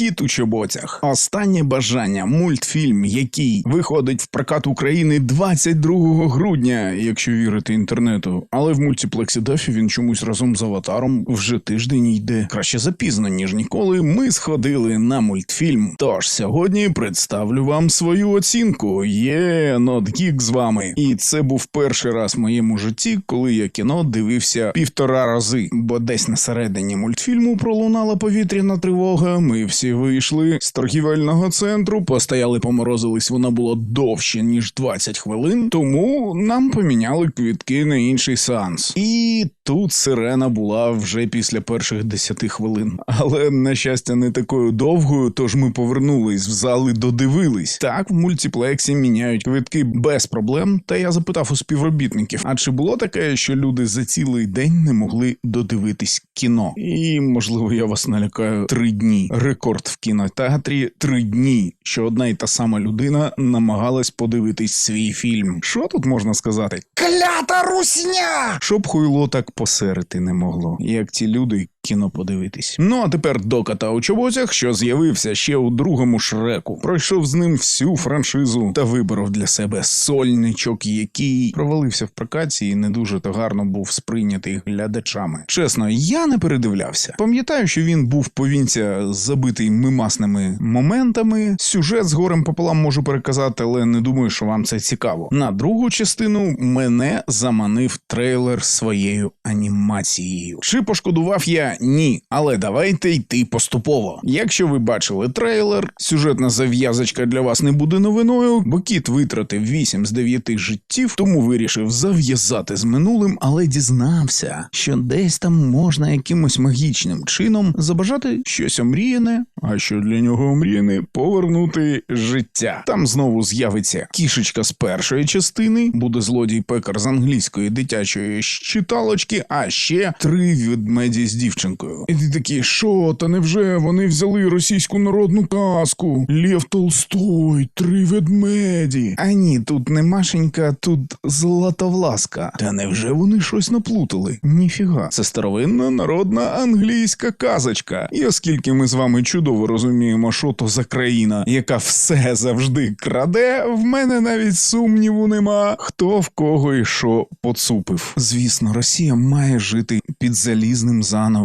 Кіт у чоботях. Останнє бажання. Мультфільм, який виходить в прокат України 22 грудня, якщо вірити інтернету. Але в мультиплексі Дафі він чомусь разом з аватаром вже тиждень йде. Краще запізно, ніж ніколи. Ми сходили на мультфільм. Тож сьогодні представлю вам свою оцінку. Є NotGeek з вами. І це був перший раз в моєму житті, коли я кіно дивився півтора рази, бо десь на середині мультфільму пролунала повітряна тривога. Ми всі вийшли з торгівельного центру, постояли, поморозились. Вона була довше ніж 20 хвилин. Тому нам поміняли квітки на інший сеанс. І тут сирена була вже після перших 10 хвилин. Але на щастя, не такою довгою. Тож ми повернулись в зал і додивились. Так, в мультиплексі міняють квитки без проблем. Та я запитав у співробітників: а чи було таке, що люди за цілий день не могли додивитись кіно? І можливо, я вас налякаю три дні. Рекорд в кінотеатрі три дні, що одна і та сама людина намагалась подивитись свій фільм. Що тут можна сказати? Клята русня! Щоб хуйло так посерити не могло, як ці люди. Кіно подивитись. Ну а тепер до кота у чоботях, що з'явився ще у другому шреку. Пройшов з ним всю франшизу та виборов для себе сольничок, який провалився в прокаті і не дуже то гарно був сприйнятий глядачами. Чесно, я не передивлявся. Пам'ятаю, що він був повінця забитий мимасними моментами. Сюжет з горем пополам можу переказати, але не думаю, що вам це цікаво. На другу частину мене заманив трейлер своєю анімацією. Чи пошкодував я? Ні, але давайте йти поступово. Якщо ви бачили трейлер, сюжетна зав'язочка для вас не буде новиною, бо кіт витратив 8 з 9 життів, тому вирішив зав'язати з минулим, але дізнався, що десь там можна якимось магічним чином забажати щось омріяне, а що для нього омріяне повернути життя. Там знову з'явиться кішечка з першої частини, буде злодій пекар з англійської дитячої читалочки, а ще три ведмеді з дівчинкою. І ти такі, що, та невже вони взяли російську народну казку? Лев Толстой, три ведмеді. А ні, тут не Машенька, тут Златовласка. Та невже вони щось наплутали? Ніфіга, це старовинна народна англійська казочка. І оскільки ми з вами чудово розуміємо, що то за країна, яка все завжди краде, в мене навіть сумніву нема, хто в кого і що поцупив. Звісно, Росія має жити під залізним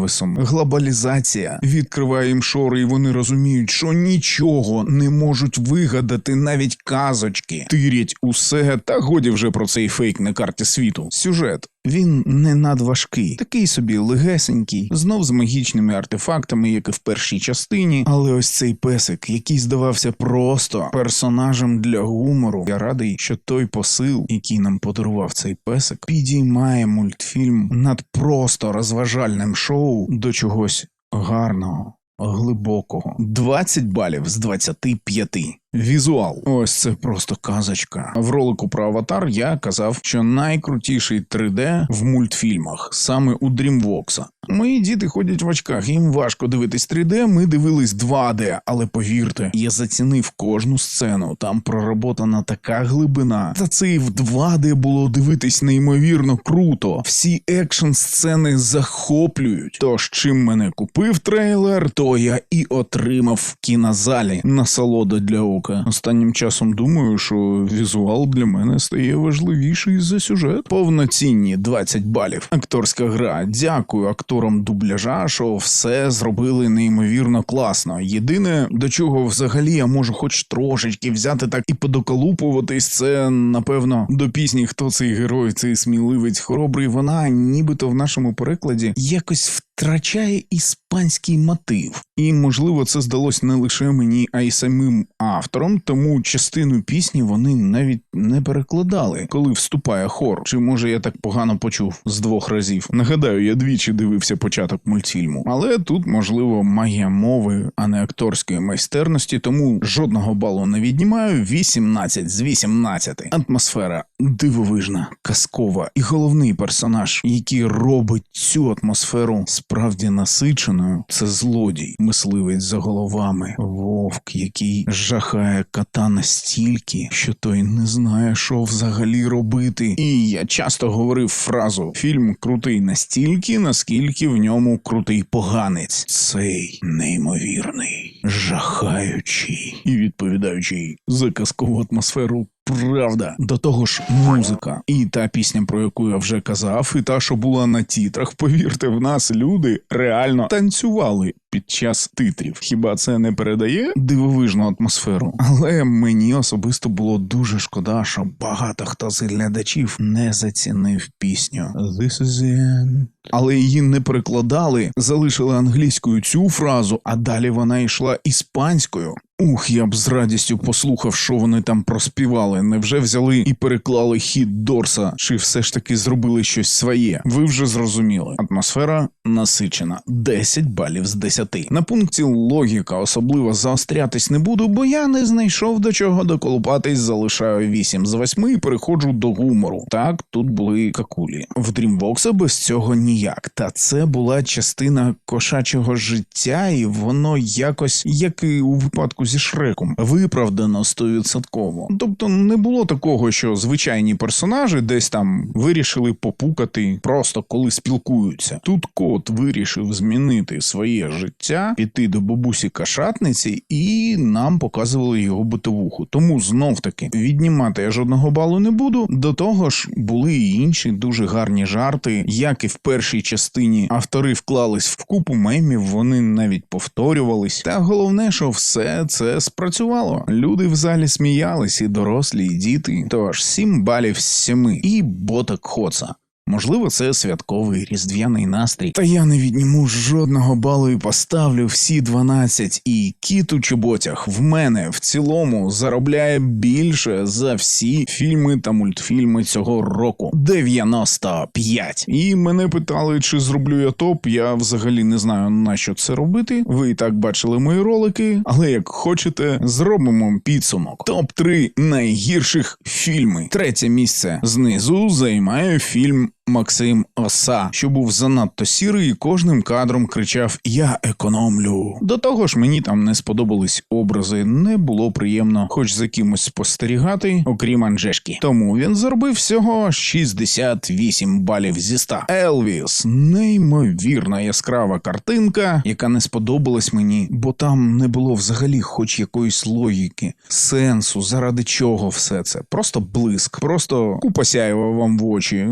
занавесом. Глобалізація відкриває їм шори, і вони розуміють, що нічого не можуть вигадати, навіть казочки. Тирять усе, та годі вже про цей фейк на карті світу. Сюжет. Він не надважкий, такий собі легесенький, знов з магічними артефактами, як і в першій частині. Але ось цей песик, який здавався просто персонажем для гумору. Я радий, що той посил, який нам подарував цей песик, підіймає мультфільм над просто розважальним шоу до чогось гарного. Глибокого 20 балів з 25. Візуал, ось це просто казочка. В ролику про аватар я казав, що найкрутіший 3D в мультфільмах саме у DreamWorks. Мої діти ходять в очках, їм важко дивитись 3D, Ми дивились 2D, але повірте, я зацінив кожну сцену. Там проработана така глибина. Та це і в 2D було дивитись неймовірно круто. Всі екшн сцени захоплюють. Тож чим мене купив трейлер, то я і отримав в кінозалі насолода для ока. Останнім часом думаю, що візуал для мене стає важливіший за сюжет. Повноцінні 20 балів. Акторська гра. Дякую акторам дубляжа, що все зробили неймовірно класно. Єдине, до чого взагалі я можу хоч трошечки взяти так і подоколупуватись, це напевно до пісні Хто цей герой, цей сміливець хоробрий. Вона нібито в нашому перекладі якось втрачає іспанський мотив. І можливо це здалось не лише мені, а й самим автором, тому частину пісні вони навіть не перекладали, коли вступає хор. Чи може я так погано почув з двох разів? Нагадаю, я двічі дивився початок мультфільму, але тут можливо магія мови, а не акторської майстерності, тому жодного балу не віднімаю. 18 з 18. Атмосфера дивовижна, казкова і головний персонаж, який робить цю атмосферу справді насиченою, це злодій, мисливець за головами, вовк, який жахає кота настільки, що той не знає, що взагалі робити. І я часто говорив фразу: фільм крутий настільки, наскільки в ньому крутий поганець. Цей неймовірний, жахаючий і відповідаючий за казкову атмосферу Правда, до того ж, музика, і та пісня, про яку я вже казав, і та, що була на тітрах, повірте, в нас люди реально танцювали під час титрів. Хіба це не передає дивовижну атмосферу? Але мені особисто було дуже шкода, що багато хто з глядачів не зацінив пісню This is the end. Але її не перекладали, залишили англійською цю фразу, а далі вона йшла іспанською. Ух, я б з радістю послухав, що вони там проспівали. Невже взяли і переклали хід Дорса, чи все ж таки зробили щось своє? Ви вже зрозуміли. Атмосфера насичена 10 балів з 10. На пункті логіка особливо заострятись не буду, бо я не знайшов до чого доколупатись, залишаю 8 з 8 і переходжу до гумору. Так, тут були какулі. В Дрімбокса без цього ніяк. Та це була частина кошачого життя, і воно якось, як і у випадку зі Шреком, виправдано стовідсотково. Тобто не було такого, що звичайні персонажі десь там вирішили попукати просто коли спілкуються. Тут кот вирішив змінити своє життя, піти до бабусі кашатниці, і нам показували його битовуху. Тому знов таки віднімати я жодного балу не буду. До того ж, були і інші дуже гарні жарти, як і в першій частині автори вклались в купу мемів, вони навіть повторювались. Та головне, що все це спрацювало. Люди в залі сміялись, і дорослі, і діти. Тож сім балів 7. і ботак хоца. Можливо, це святковий різдвяний настрій. Та я не відніму жодного балу і поставлю всі 12. І кіт у чоботях в мене в цілому заробляє більше за всі фільми та мультфільми цього року 95. І мене питали, чи зроблю я топ. Я взагалі не знаю на що це робити. Ви і так бачили мої ролики, але як хочете, зробимо підсумок. Топ 3 найгірших фільми. Третє місце знизу займає фільм. Максим Оса, що був занадто сірий і кожним кадром кричав Я економлю. До того ж, мені там не сподобались образи, не було приємно, хоч за кимось спостерігати, окрім Анжешки. Тому він заробив всього 68 балів зі 100. Елвіс, неймовірна яскрава картинка, яка не сподобалась мені, бо там не було взагалі хоч якоїсь логіки, сенсу, заради чого все це. Просто блиск, просто купа сяєва вам в очі,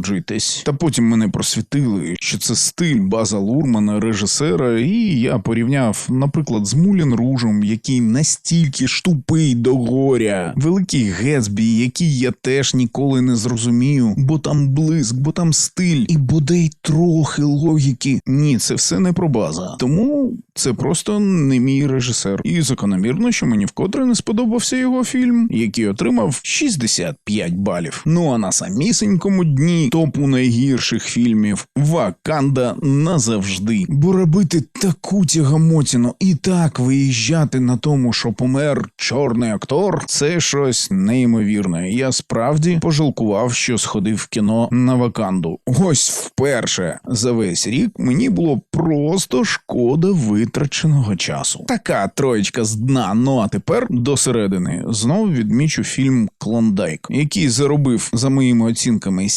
насолоджуйтесь. Та потім мене просвітили, що це стиль База Лурмана, режисера, і я порівняв, наприклад, з Мулін Ружем, який настільки ж тупий до горя, великий Гетсбі, який я теж ніколи не зрозумію, бо там блиск, бо там стиль, і бодай трохи логіки. Ні, це все не про база. Тому це просто не мій режисер. І закономірно, що мені вкотре не сподобався його фільм, який отримав 65 балів. Ну а на самісінькому дні топу найгірших фільмів Ваканда назавжди. Бо робити таку тягамотіну і так виїжджати на тому, що помер чорний актор, це щось неймовірне. Я справді пожалкував, що сходив в кіно на Ваканду. Ось вперше за весь рік мені було просто шкода витраченого часу. Така троєчка з дна. Ну а тепер до середини знову відмічу фільм Клондайк, який заробив за моїми оцінками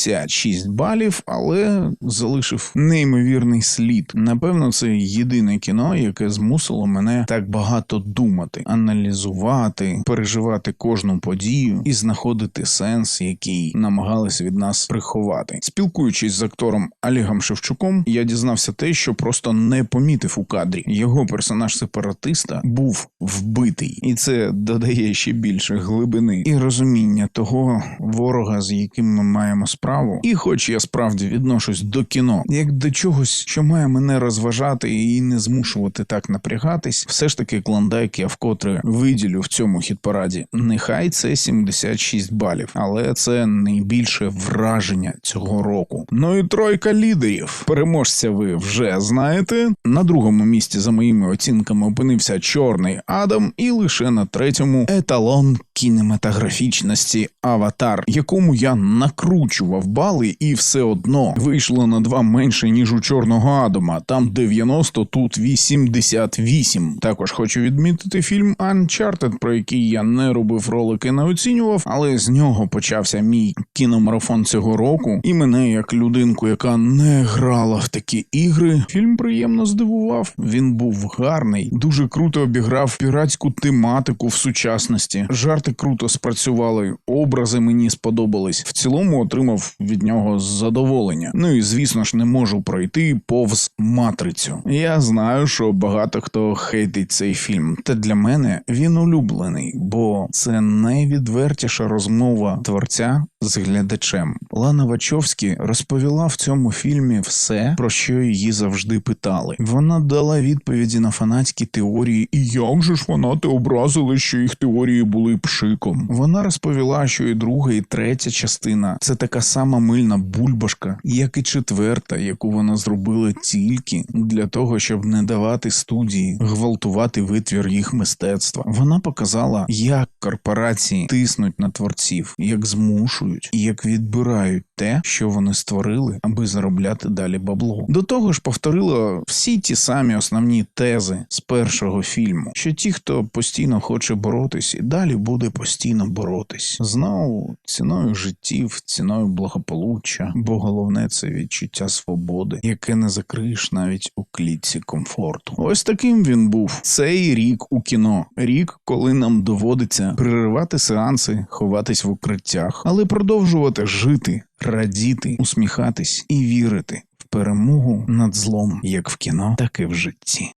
76 балів, але залишив неймовірний слід. Напевно, це єдине кіно, яке змусило мене так багато думати, аналізувати, переживати кожну подію і знаходити сенс, який намагалися від нас приховати. Спілкуючись з актором Олегом Шевчуком, я дізнався те, що просто не помітив у кадрі. Його персонаж сепаратиста був вбитий, і це додає ще більше глибини і розуміння того ворога, з яким ми маємо справу. І, хоч я справді відношусь до кіно, як до чогось, що має мене розважати і не змушувати так напрягатись, все ж таки клондайк я вкотре виділю в цьому хіт-параді. Нехай це 76 балів, але це найбільше враження цього року. Ну і тройка лідерів. Переможця ви вже знаєте. На другому місці за моїми оцінками опинився Чорний Адам, і лише на третьому еталон кінематографічності Аватар, якому я накручував бали і все одно вийшло на два менше ніж у чорного Адама. Там 90, тут 88. Також хочу відмітити фільм Uncharted, про який я не робив ролики, не оцінював, але з нього почався мій кіномарафон цього року. І мене, як людинку, яка не грала в такі ігри, фільм приємно здивував. Він був гарний, дуже круто обіграв піратську тематику в сучасності. Жарти круто спрацювали, образи мені сподобались. В цілому отримав від нього задоволення. Ну і звісно ж, не можу пройти повз матрицю. Я знаю, що багато хто хейтить цей фільм. Та для мене він улюблений, бо це найвідвертіша розмова творця з глядачем. Лана Вачовські розповіла в цьому фільмі все, про що її завжди питали. Вона дала відповіді на фанатські теорії, і як же ж фанати образили, що їх теорії були пшиком. Вона розповіла, що і друга, і третя частина це така сама мильна бульбашка, як і четверта, яку вона зробила тільки для того, щоб не давати студії гвалтувати витвір їх мистецтва. Вона показала, як корпорації тиснуть на творців, як змушують і як відбирають те, що вони створили, аби заробляти далі бабло. До того ж, повторила всі ті самі основні тези з першого фільму, що ті, хто постійно хоче боротись, і далі буде постійно боротись. Знову ціною життів, ціною благополуччя, бо головне це відчуття свободи, яке не закриєш навіть у клітці комфорту. Ось таким він був цей рік у кіно. Рік, коли нам доводиться переривати сеанси, ховатись в укриттях, але продовжувати жити, радіти, усміхатись і вірити в перемогу над злом, як в кіно, так і в житті.